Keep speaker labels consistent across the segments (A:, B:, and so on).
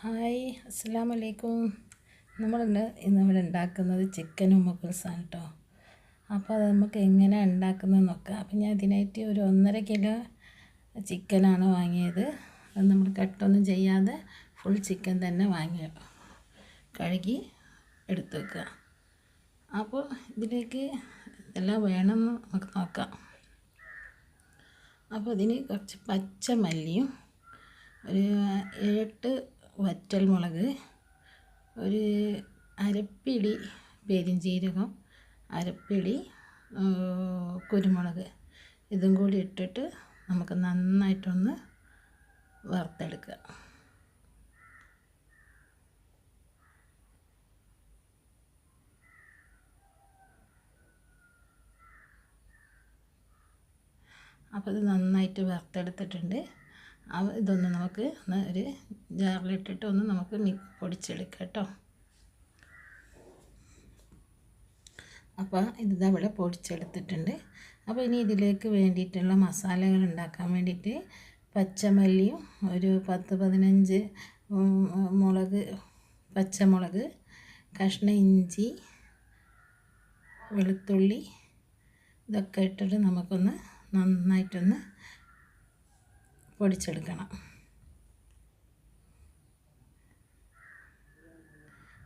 A: Hi അസ്സാം വലൈക്കും നമ്മളിന്ന് ഇന്നിവിടെ ഉണ്ടാക്കുന്നത് ചിക്കൻ ഉമ്മക്കുൽസാണ് കേട്ടോ അപ്പോൾ അത് നമുക്ക് എങ്ങനെ ഉണ്ടാക്കുന്നത് നോക്കാം അപ്പോൾ ഞാൻ ഇതിനായിട്ട് ഒരു ഒന്നര കിലോ ചിക്കനാണ് വാങ്ങിയത്. അത് നമ്മൾ കട്ടൊന്നും ചെയ്യാതെ ഫുൾ ചിക്കൻ തന്നെ വാങ്ങി കഴുകി എടുത്ത് വെക്കുക. അപ്പോൾ ഇതിലേക്ക് ഇതെല്ലാം വേണമെന്ന് നമുക്ക് നോക്കാം. അപ്പോൾ ഇതിന് കുറച്ച് പച്ചമല്ലിയും ഒരു ഏട്ട് വറ്റൽ മുളക് ഒരു അരപ്പിടി പെരിഞ്ചീരകം അരപ്പിടി കുരുമുളക് ഇതും കൂടി ഇട്ടിട്ട് നമുക്ക് നന്നായിട്ടൊന്ന് വറുത്തെടുക്കുക. അപ്പോൾ ഇത് നന്നായിട്ട് വറുത്തെടുത്തിട്ടുണ്ട്. ഇതൊന്ന് നമുക്ക് ഒന്ന് ഒരു ജാറിലിട്ടിട്ട് ഒന്ന് നമുക്ക് മി പൊടിച്ചെടുക്കാം കേട്ടോ. അപ്പോൾ ഇത് അവിടെ പൊടിച്ചെടുത്തിട്ടുണ്ട്. അപ്പോൾ ഇനി ഇതിലേക്ക് വേണ്ടിയിട്ടുള്ള മസാലകൾ ഉണ്ടാക്കാൻ വേണ്ടിയിട്ട് പച്ചമല്ലിയും ഒരു പത്ത് പതിനഞ്ച് മുളക് പച്ചമുളക് കഷ്ണ ഇഞ്ചി വെളുത്തുള്ളി ഇതൊക്കെ ഇട്ടിട്ട് നമുക്കൊന്ന് നന്നായിട്ടൊന്ന് പൊടിച്ചെടുക്കണം.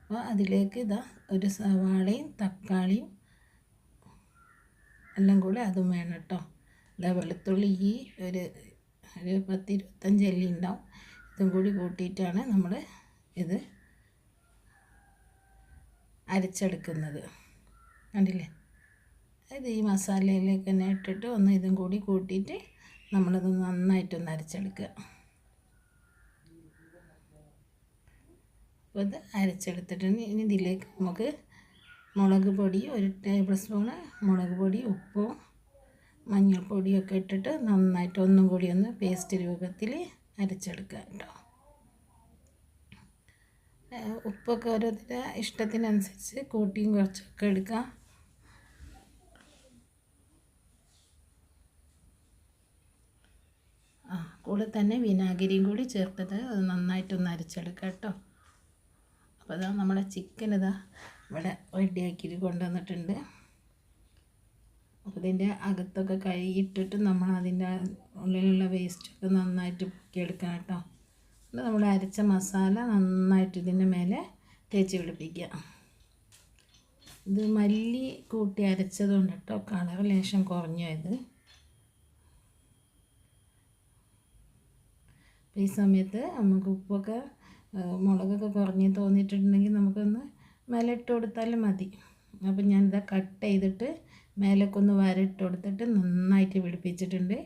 A: അപ്പോൾ അതിലേക്ക് ഇതാ ഒരു സവാളയും തക്കാളിയും എല്ലാം കൂടെ അതും വേണം കേട്ടോ ഇതാ വെളുത്തുള്ളി ഈ ഒരു ഒരു പത്ത് ഇരുപത്തഞ്ച് അല്ലി ഉണ്ടാവും. ഇതും കൂടി കൂട്ടിയിട്ടാണ് നമ്മൾ ഇത് അരച്ചെടുക്കുന്നത്. കണ്ടില്ലേ? ഇത് ഈ മസാലയിലേക്ക് തന്നെ ഇട്ടിട്ട് ഒന്ന് ഇതും കൂടി കൂട്ടിയിട്ട് നമ്മളിത് നന്നായിട്ടൊന്ന് അരച്ചെടുക്കുക. അപ്പോൾ ഇത് അരച്ചെടുത്തിട്ടുണ്ട് ഇനി ഇതിലേക്ക് നമുക്ക് മുളക് പൊടി ഒരു ടേബിൾ സ്പൂണ് മുളക് പൊടി ഉപ്പും മഞ്ഞൾപ്പൊടിയൊക്കെ ഇട്ടിട്ട് നന്നായിട്ട് ഒന്നും കൂടി ഒന്ന് പേസ്റ്റ് രൂപത്തിൽ അരച്ചെടുക്കുക കേട്ടോ. ഉപ്പൊക്കെ ഓരോരുത്തരുടെ ഇഷ്ടത്തിനനുസരിച്ച് കൂട്ടിയും കുറച്ചൊക്കെ എടുക്കാം. ആ കൂടെ തന്നെ വിനാഗിരിയും കൂടി ചേർത്തത് അത് നന്നായിട്ടൊന്ന് അരച്ചെടുക്കാം കേട്ടോ. അപ്പോൾ അതാ നമ്മുടെ ചിക്കൻ ഇതാ ഇവിടെ റെഡിയാക്കിയിട്ട് കൊണ്ടുവന്നിട്ടുണ്ട്. അപ്പോൾ ഇതിന്റെ അകത്തൊക്കെ കഴുകിയിട്ടിട്ട് നമ്മൾ അതിന്റെ ഉള്ളിലുള്ള വേസ്റ്റൊക്കെ നന്നായിട്ട് പൊക്കിയെടുക്കണം കേട്ടോ. എന്നിട്ട് നമ്മൾ അരച്ച മസാല നന്നായിട്ട് ഇതിന്റെ മേലെ തേച്ച് പിടിപ്പിക്കുക. ഇത് മല്ലി കൂട്ടി അരച്ചതുകൊണ്ട് കേട്ടോ കളർ ലേശം കുറഞ്ഞു ഇത് ഈ സമയത്ത് നമുക്ക് ഉപ്പൊക്കെ മുളകൊക്കെ കുറഞ്ഞ് തോന്നിയിട്ടുണ്ടെങ്കിൽ നമുക്കൊന്ന് മേലെ ഇട്ട് കൊടുത്താലും മതി. അപ്പം ഞാനിത് കട്ട് ചെയ്തിട്ട് മേലൊക്കെ ഒന്ന് വരട്ട് കൊടുത്തിട്ട് നന്നായിട്ട് പിടിപ്പിച്ചിട്ടുണ്ട്.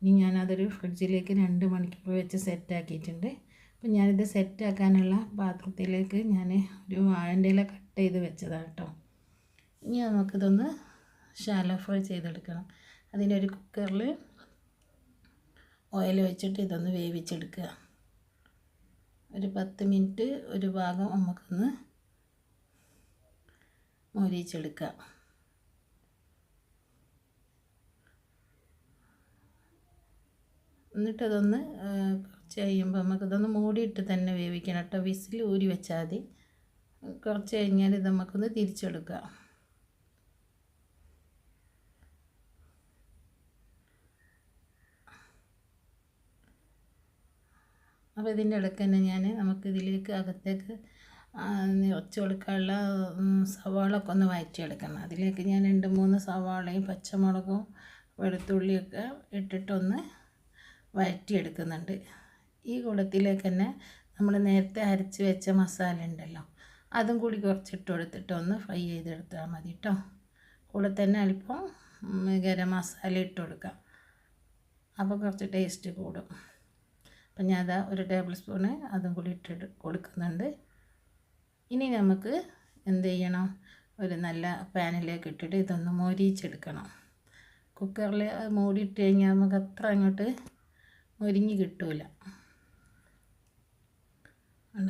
A: ഇനി ഞാനതൊരു ഫ്രിഡ്ജിലേക്ക് രണ്ട് മണിക്കൂർ വെച്ച് സെറ്റാക്കിയിട്ടുണ്ട്. അപ്പം ഞാനിത് സെറ്റാക്കാനുള്ള പാത്രത്തിലേക്ക് ഞാൻ ഒരു വാഴന്റെ ഇല കട്ട് ചെയ്ത് വെച്ചതാണ് കേട്ടോ. ഇനി നമുക്കിതൊന്ന് ഷാലോ ഫ്രൈ ചെയ്തെടുക്കണം. അതിനൊരു കുക്കറിൽ ഓയിൽ വെച്ചിട്ട് ഇതൊന്ന് വേവിച്ചെടുക്കുക. ഒരു പത്ത് മിനിറ്റ് ഒരു ഭാഗം നമുക്കൊന്ന് മൊരിച്ചെടുക്കുക എന്നിട്ടതൊന്ന് കുറച്ച് കഴിയുമ്പോൾ നമുക്കിതൊന്ന് മൂടിയിട്ട് തന്നെ വേവിക്കണം കേട്ടോ. വിസിൽ ഊരി വെച്ചാൽ മതി. കുറച്ച് കഴിഞ്ഞാൽ ഇത് നമുക്കൊന്ന് തിരിച്ചെടുക്കാം. അപ്പോൾ ഇതിന്റെ ഇടയ്ക്ക് തന്നെ ഞാൻ നമുക്കിതിലേക്ക് അകത്തേക്ക് ഒച്ച കൊടുക്കാനുള്ള സവാളൊക്കെ ഒന്ന് വഴറ്റിയെടുക്കണം അതിലേക്ക് ഞാൻ രണ്ട് മൂന്ന് സവാളയും പച്ചമുളകും വെളുത്തുള്ളിയൊക്കെ ഇട്ടിട്ടൊന്ന് വഴറ്റിയെടുക്കുന്നുണ്ട് ഈ കുളത്തിലേക്ക് തന്നെ നമ്മൾ നേരത്തെ അരച്ച് വെച്ച മസാല ഉണ്ടല്ലോ അതും കൂടി കുറച്ചിട്ട് കൊടുത്തിട്ട് ഒന്ന് ഫ്രൈ ചെയ്തെടുത്താൽ മതി കേട്ടോ കൂടെ തന്നെ അല്പം ഗരം മസാല ഇട്ട് കൊടുക്കാം. അപ്പോൾ കുറച്ച് ടേസ്റ്റ് കൂടും. അപ്പം ഞാൻ അതാ ഒരു ടേബിൾ സ്പൂണ് അതും കൂടി ഇട്ടിട്ട് കൊടുക്കുന്നുണ്ട്. ഇനി നമുക്ക് എന്ത് ചെയ്യണം? ഒരു നല്ല പാനിലേക്ക് ഇട്ടിട്ട് ഇതൊന്ന് മൊരിച്ചെടുക്കണം. കുക്കറിൽ അത് മൂടിയിട്ട് കഴിഞ്ഞാൽ നമുക്ക് അത്ര അങ്ങോട്ട് മുരിങ്ങി കിട്ടൂല.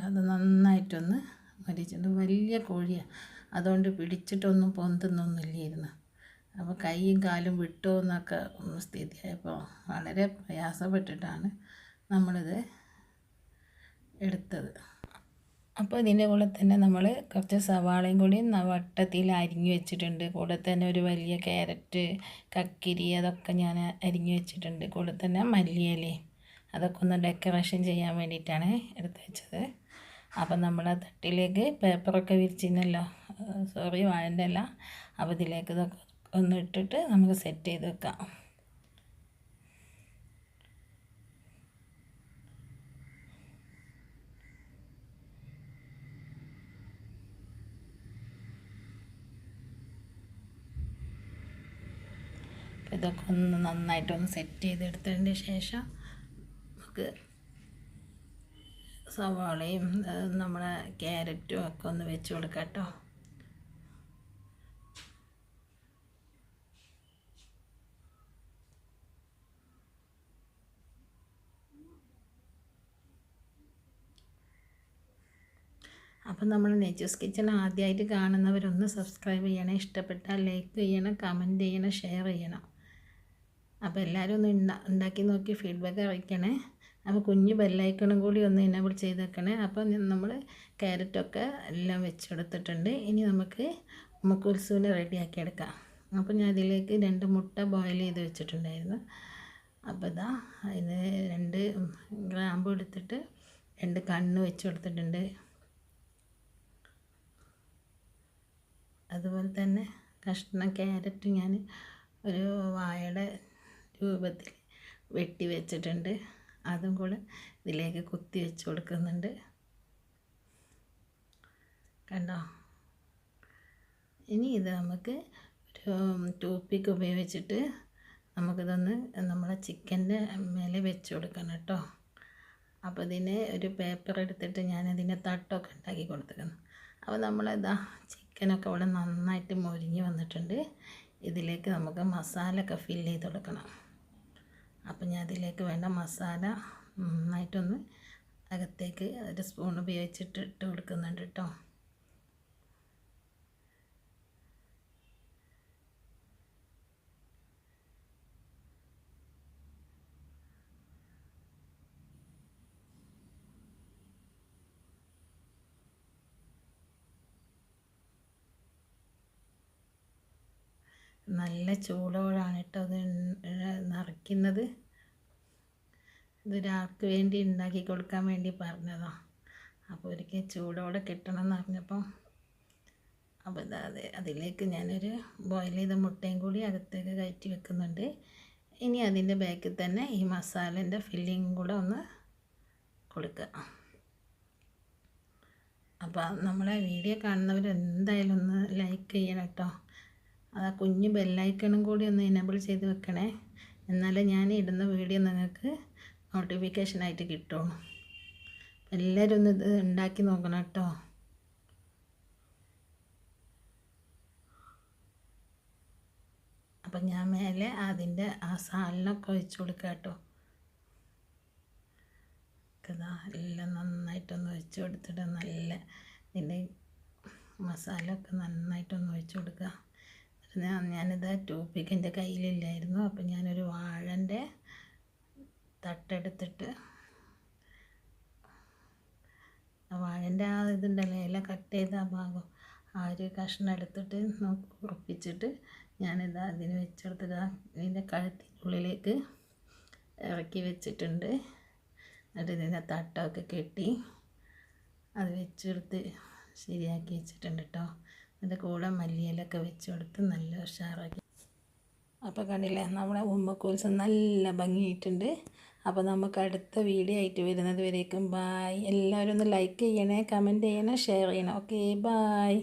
A: അത് നന്നായിട്ടൊന്ന് മരിച്ചിട്ട് വലിയ കോഴിയാണ് അതുകൊണ്ട് പിടിച്ചിട്ടൊന്നും പൊന്തുന്നൊന്നുമില്ലായിരുന്നു. അപ്പോൾ കൈയും കാലും വിട്ടോ എന്നൊക്കെ സ്ഥിതിയായപ്പോൾ വളരെ പ്രയാസപ്പെട്ടിട്ടാണ് നമ്മളിത് എടുത്തത്. അപ്പോൾ ഇതിന്റെ കൂടെ തന്നെ നമ്മൾ കുറച്ച് സവാളയും കൂടി വട്ടത്തിൽ അരിഞ്ഞു വെച്ചിട്ടുണ്ട്. കൂടെ തന്നെ ഒരു വലിയ ക്യാരറ്റ് കക്കിരി അതൊക്കെ ഞാൻ അരിഞ്ഞു വെച്ചിട്ടുണ്ട്. കൂടെ തന്നെ മല്ലിയിലേ അതൊക്കെ ഒന്ന് ഡെക്കറേഷൻ ചെയ്യാൻ വേണ്ടിയിട്ടാണ് എടുത്ത് വെച്ചത്. അപ്പം നമ്മൾ ആ തട്ടിലേക്ക് പേപ്പറൊക്കെ വിരിച്ചിരുന്നല്ലോ. സോറി വാഴന്റെ അല്ല അപ്പോൾ ഇതിലേക്ക് ഇതൊക്കെ ഒന്ന് ഇട്ടിട്ട് നമുക്ക് സെറ്റ് ചെയ്ത് വെക്കാം. ഇതൊക്കെ ഒന്ന് നന്നായിട്ടൊന്ന് സെറ്റ് ചെയ്തെടുത്തതിന്റെ ശേഷം നമുക്ക് സവാളയും നമ്മുടെ ക്യാരറ്റും ഒക്കെ ഒന്ന് വെച്ച് കൊടുക്കാം കേട്ടോ അപ്പം നമ്മൾ നെച്ചൂസ് കിച്ചൺ ആദ്യമായിട്ട് കാണുന്നവരൊന്ന് സബ്സ്ക്രൈബ് ചെയ്യണം. ഇഷ്ടപ്പെട്ടാൽ ലൈക്ക് ചെയ്യണം കമന്റ് ചെയ്യണം ഷെയർ ചെയ്യണം. അപ്പോൾ എല്ലാവരും ഒന്ന് ഉണ്ടാക്കി നോക്കി ഫീഡ്ബാക്ക് അറിയിക്കണേ. അപ്പോൾ കുഞ്ഞ് ബെല്ലൈക്കണും കൂടി ഒന്ന് എനേബിൾ ചെയ്ത് വെക്കണേ. അപ്പോൾ നമ്മൾ ക്യാരറ്റൊക്കെ എല്ലാം വെച്ചെടുത്തിട്ടുണ്ട് ഇനി നമുക്ക് മുക്കുൽസുവിനെ റെഡിയാക്കി എടുക്കാം. അപ്പോൾ ഞാൻ അതിലേക്ക് രണ്ട് മുട്ട ബോയിൽ ചെയ്ത് വെച്ചിട്ടുണ്ടായിരുന്നു. അപ്പോൾ ഇതാ അതിന് രണ്ട് ഗ്രാമ്പ് എടുത്തിട്ട് രണ്ട് കണ്ണ് വെച്ച് കൊടുത്തിട്ടുണ്ട്. അതുപോലെ തന്നെ കഷ്ണം ക്യാരറ്റ് ഞാൻ ഒരു വാഴയുടെ രൂപത്തിൽ വെട്ടി വെച്ചിട്ടുണ്ട്. അതും കൂടെ ഇതിലേക്ക് കുത്തി വെച്ച് കൊടുക്കുന്നുണ്ട്. കണ്ടോ? ഇനി ഇത് നമുക്ക് ഒരു ടൂപ്പിക്ക് ഉപയോഗിച്ചിട്ട് നമുക്കിതൊന്ന് നമ്മളെ ചിക്കന്റെ മേലെ വെച്ച് കൊടുക്കണം കേട്ടോ. അപ്പോൾ ഇതിന് ഒരു പേപ്പർ എടുത്തിട്ട് ഞാനതിന്റെ തട്ടൊക്കെ ഉണ്ടാക്കി കൊടുത്തിരുന്നു അപ്പോൾ നമ്മളിതാ ചിക്കനൊക്കെ ഇവിടെ നന്നായിട്ട് മൊരിഞ്ഞ് വന്നിട്ടുണ്ട്. ഇതിലേക്ക് നമുക്ക് മസാലൊക്കെ ഫില്ല് ചെയ്ത് കൊടുക്കണം. അപ്പം ഞാൻ അതിലേക്ക് വേണ്ട മസാല നന്നായിട്ടൊന്ന് അകത്തേക്ക് ഒരു സ്പൂൺ ഉപയോഗിച്ചിട്ട് ഇട്ട് കൊടുക്കുന്നുണ്ട് കേട്ടോ നല്ല ചൂടോടാണ് കേട്ടോ അത് നിറയ്ക്കുന്നത്. ഇതൊരാൾക്ക് വേണ്ടി ഉണ്ടാക്കി കൊടുക്കാൻ വേണ്ടി പറഞ്ഞതാണ് അപ്പോൾ ഒരിക്കൽ ചൂടോടെ കിട്ടണം എന്ന് പറഞ്ഞപ്പോൾ അപ്പോൾ ഇതാ അതെ അതിലേക്ക് ഞാനൊരു ബോയിൽ ചെയ്ത മുട്ടയും കൂടി അകത്തേക്ക് കയറ്റി വെക്കുന്നുണ്ട്. ഇനി അതിന്റെ ബാക്കിൽ തന്നെ ഈ മസാലേന്റെ ഫില്ലിങ് കൂടെ ഒന്ന് കൊടുക്കുക. അപ്പോൾ നമ്മളെ വീഡിയോ കാണുന്നവർ എന്തായാലും ഒന്ന് ലൈക്ക് ചെയ്യണം കേട്ടോ. അത് ആ കുഞ്ഞ് ബെല്ലൈക്കണും കൂടി ഒന്ന് എനേബിൾ ചെയ്ത് വെക്കണേ. എന്നാലേ ഞാൻ ഇടുന്ന വീഡിയോ നിങ്ങൾക്ക് നോട്ടിഫിക്കേഷനായിട്ട് കിട്ടുള്ളൂ. എല്ലാവരും ഒന്ന് ഇത് ഉണ്ടാക്കി നോക്കണം കേട്ടോ. അപ്പം ഞാൻ മേലെ അതിന്റെ ആ സാലിനൊക്കെ ഒഴിച്ച് കൊടുക്കാം കേട്ടോ. എല്ലാം നന്നായിട്ടൊന്ന് ഒഴിച്ച് കൊടുത്തിട്ട് നല്ല ഇതിന്റെ മസാല ഒക്കെ നന്നായിട്ടൊന്ന് ഒഴിച്ച് കൊടുക്കുക ഞാനിത് ടോപ്പിക്ക് എന്റെ കയ്യിലില്ലായിരുന്നു. അപ്പം ഞാനൊരു വാഴന്റെ തട്ടെടുത്തിട്ട് വാഴന്റെ ആ ഇതുണ്ടല്ലോ ഇല കട്ട് ചെയ്ത ആ ഭാഗം ആ ഒരു കഷ്ണം എടുത്തിട്ട് ഉറപ്പിച്ചിട്ട് ഞാനിത് അതിന് വെച്ചെടുത്തിട്ട് ഇതിന്റെ കഴുത്തിനുള്ളിലേക്ക് ഇറക്കി വെച്ചിട്ടുണ്ട്. എന്നിട്ട് ഇതിന്റെ തട്ടമൊക്കെ കെട്ടി അത് വെച്ചെടുത്ത് ശരിയാക്കി വെച്ചിട്ടുണ്ട് കേട്ടോ അതിന്റെ കൂടെ മല്ലിയിലൊക്കെ വെച്ച് കൊടുത്ത് നല്ല ഉഷാറാക്കി. അപ്പോൾ കണ്ടില്ലേ നമ്മുടെ ഉമ്മക്കൂൽസ് നല്ല ഭംഗിയിട്ടുണ്ട് അപ്പോൾ നമുക്ക് അടുത്ത വീഡിയോ ആയിട്ട് വരുന്നത് വരേക്കും. ബായ് എല്ലാവരും ഒന്ന് ലൈക്ക് ചെയ്യണേ കമന്റ് ചെയ്യണേ ഷെയർ ചെയ്യണേ. Okay bye